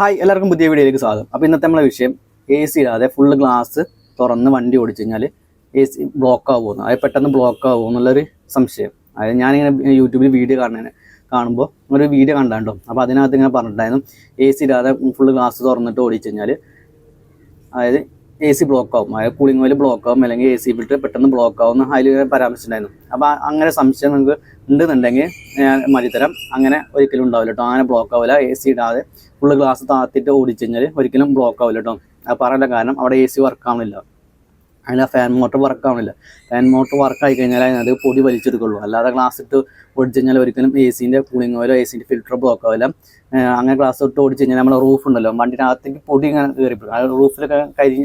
Hi എല്ലാവർക്കും പുതിയ വീഡിയോയിലേക്ക് സ്വാഗതം. അപ്പോൾ ഇന്നത്തെ നമ്മളെ വിഷയം എ സി ഇടാതെ ഫുള്ള് ഗ്ലാസ് തുറന്ന് വണ്ടി ഓടിച്ചു കഴിഞ്ഞാൽ എ സി ബ്ലോക്ക് ആവുമെന്ന് അതായത് പെട്ടെന്ന് ബ്ലോക്ക് ആവുമോ എന്നുള്ളൊരു സംശയം. അതായത് ഞാനിങ്ങനെ യൂട്യൂബിൽ വീഡിയോ കാണുന്നതിന് കാണുമ്പോൾ ഒരു വീഡിയോ കണ്ടാണ്ടോ? അപ്പോൾ അതിനകത്ത് ഇങ്ങനെ പറഞ്ഞിട്ടുണ്ടായിരുന്നു എ സി ഇടാതെ ഫുള്ള് ഗ്ലാസ് തുറന്നിട്ട് ഓടിച്ചു കഴിഞ്ഞാൽ അതായത് എ സി ബ്ലോക്ക് ആവും. അതായത് കൂളിംഗ് ഓയിൽ ബ്ലോക്ക് ആവും അല്ലെങ്കിൽ എ സി ഫിൽറ്റർ പെട്ടെന്ന് ബ്ലോക്ക് ആവും എന്ന് അതിൽ പരാമർശിച്ചിട്ടുണ്ടായിരുന്നു അപ്പോൾ അങ്ങനെ സംശയം നിങ്ങൾക്ക് ഉണ്ടെന്നുണ്ടെങ്കിൽ ഞാൻ മതിത്തരം അങ്ങനെ ഒരിക്കലും ഉണ്ടാവില്ല കേട്ടോ അങ്ങനെ ബ്ലോക്ക് ആവില്ല. എ സി ഇടാതെ ഫുള്ള് ഗ്ലാസ് താത്തിട്ട് ഓടിച്ചു കഴിഞ്ഞാൽ ഒരിക്കലും ബ്ലോക്ക് ആവില്ല കേട്ടോ അത് പറയാനുള്ള കാരണം അവിടെ എ സി വർക്ക് ആവണില്ല അതിൽ ഫാൻ മോട്ടർ വർക്ക് ആവണില്ല. ഫാൻ മോട്ടർ വർക്ക് ആയി കഴിഞ്ഞാൽ അതിനകത്ത് പൊടി വലിച്ചെടുക്കുള്ളൂ. അല്ലാതെ ഗ്ലാസ് ഇട്ട് ഓടിച്ചു കഴിഞ്ഞാൽ ഒരിക്കലും എ സിന്റെ കൂളിംഗ് ഓയിലോ എ സിന്റെ ഫിൽറ്റർ ബ്ലോക്ക് ആവില്ല. അങ്ങനെ ഗ്ലാസ് ഇട്ട് ഓടിച്ചു കഴിഞ്ഞാൽ നമ്മുടെ റൂഫ് ഉണ്ടല്ലോ വണ്ടിന്റെ അകത്തേക്ക് പൊടി ഇങ്ങനെ കയറിപ്പോഴും ആ റൂഫിലൊക്കെ കരി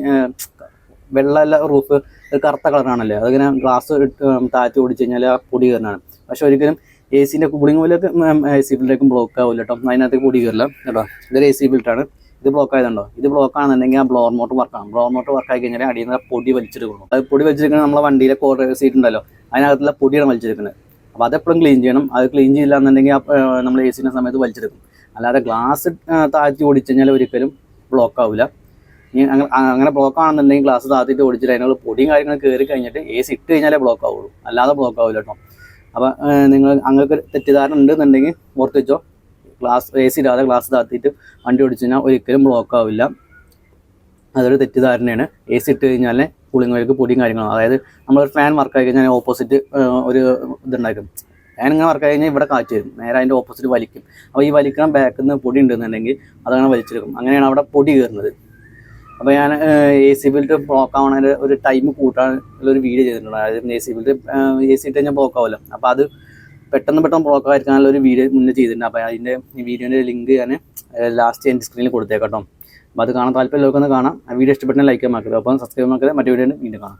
വെള്ളമല്ല റൂഫ് കറുത്ത കളറാണല്ലേ അതിങ്ങനെ ഗ്ലാസ് ഇട്ട് താഴ്ത്തി ഓടിച്ചു കഴിഞ്ഞാൽ ആ പൊടി കയറാണ് പക്ഷെ ഒരിക്കലും എ സിന്റെ കൂളിംഗ് ഓയിലൊക്കെ എ സി ഫിൽറ്ററേക്കും ബ്ലോക്ക് ആവില്ല കേട്ടോ. അതിനകത്തേക്ക് പൊടി കയറില്ല കേട്ടോ. ഇതൊരു എ സി ഫിൽറ്ററാണ് ഇത് ബ്ലോക്ക് ആയതുണ്ടോ? ഇത് ബ്ലോക്ക് ആണെന്നുണ്ടെങ്കിൽ ആ ബ്ലോർ മോട്ടർ വർക്ക് ആണ്. ബ്ലോർ മോട്ടർ വർക്ക് ആയി കഴിഞ്ഞാൽ അടിയിൽ നിന്ന് പൊടി വലിച്ചെടുക്കണം അത് പൊടി വലിച്ചെടുക്കുന്നത് നമ്മളെ വണ്ടിയിലെ കോർ സീറ്റ് ഉണ്ടല്ലോ. അതിനകത്തുള്ള പൊടിയാണ് വലിച്ചെടുക്കുന്നത്. അപ്പോൾ അതെപ്പോഴും ക്ലീൻ ചെയ്യണം. അത് ക്ലീൻ ചെയ്യില്ല എന്നുണ്ടെങ്കിൽ നമ്മൾ എ സിന്റെ സമയത്ത് വലിച്ചെടുക്കും. അല്ലാതെ ഗ്ലാസ് താഴ്ത്തി ഓടിച്ചു കഴിഞ്ഞാൽ ഒരിക്കലും ബ്ലോക്ക് ആവില്ല അങ്ങനെ ബ്ലോക്ക് ആണെന്നുണ്ടെങ്കിൽ ഗ്ലാസ് താഴ്ത്തിയിട്ട് ഓടിച്ചിട്ട് അതിനുള്ള പൊടിയും കാര്യങ്ങളും കയറി കഴിഞ്ഞിട്ട് എ സി ഇട്ട് കഴിഞ്ഞാലേ ബ്ലോക്ക് ആവുള്ളൂ. അല്ലാതെ ബ്ലോക്ക് ആവില്ല കേട്ടോ. അപ്പോൾ നിങ്ങൾ അങ്ങനെ തെറ്റിദ്ധാരണ ഉണ്ടെന്നുണ്ടെങ്കിൽ ഓർത്തിച്ചോ ഗ്ലാസ് എ ഇടാതെ ഗ്ലാസ് താത്തിയിട്ട് വണ്ടി ഓടിച്ചു കഴിഞ്ഞാൽ ഒരിക്കലും ബ്ലോക്ക് ആവില്ല. അതൊരു തെറ്റിദ്ധാരണയാണ്. എ സി ഇട്ട് കഴിഞ്ഞാൽ കൂളിംഗ് വഴിക്ക് പൊടിയും കാര്യങ്ങളും. അതായത് നമ്മളൊരു ഫാൻ വർക്ക് ആയി കഴിഞ്ഞാൽ ഓപ്പോസിറ്റ് ഒരു ഇതുണ്ടാക്കും. ഫാൻ ഇങ്ങനെ ആയി കഴിഞ്ഞാൽ ഇവിടെ കാറ്റ് വരും. നേരെ അതിന്റെ ഓപ്പോസിറ്റ് വലിക്കും. അപ്പോൾ ഈ വലിക്കണം ബാക്കിൽ നിന്ന് പൊടി ഉണ്ടെന്നുണ്ടെങ്കിൽ അതങ്ങനെ വലിച്ചെടുക്കും. അങ്ങനെയാണ് അവിടെ പൊടി കയറുന്നത്. അപ്പോൾ ഞാൻ എ സി ബിൽറ്റ് ബ്ലോക്ക് ആവണ ഒരു ടൈം കൂട്ടാനുള്ള ഒരു വീഡിയോ ചെയ്തിട്ടുണ്ട് അതായത് A C built A C ഇട്ട് കഴിഞ്ഞാൽ ബ്ലോക്ക് ആവില്ല. അപ്പോൾ അത് പെട്ടെന്ന് പെട്ടെന്ന് ബ്ലോക്ക് ആയിരിക്കാനുള്ള ഒരു വീഡിയോ മുന്നേ ചെയ്തിട്ടുണ്ട്. അപ്പോൾ അതിന്റെ വീഡിയോന്റെ ലിങ്ക് ഞാൻ ലാസ്റ്റ് എന്റെ സ്ക്രീനിൽ കൊടുത്തേക്കാം അപ്പോൾ അത് കാണാൻ താല്പര്യമുള്ളവർക്കൊന്ന് കാണാം. ആ വീഡിയോ ഇഷ്ടപ്പെട്ടെങ്കിൽ ലൈക്ക് മറക്കരുത്. അപ്പം സബ്സ്ക്രൈബ് മറക്കരുത്. മറ്റു വീഡിയോ വീണ്ടും കാണാം.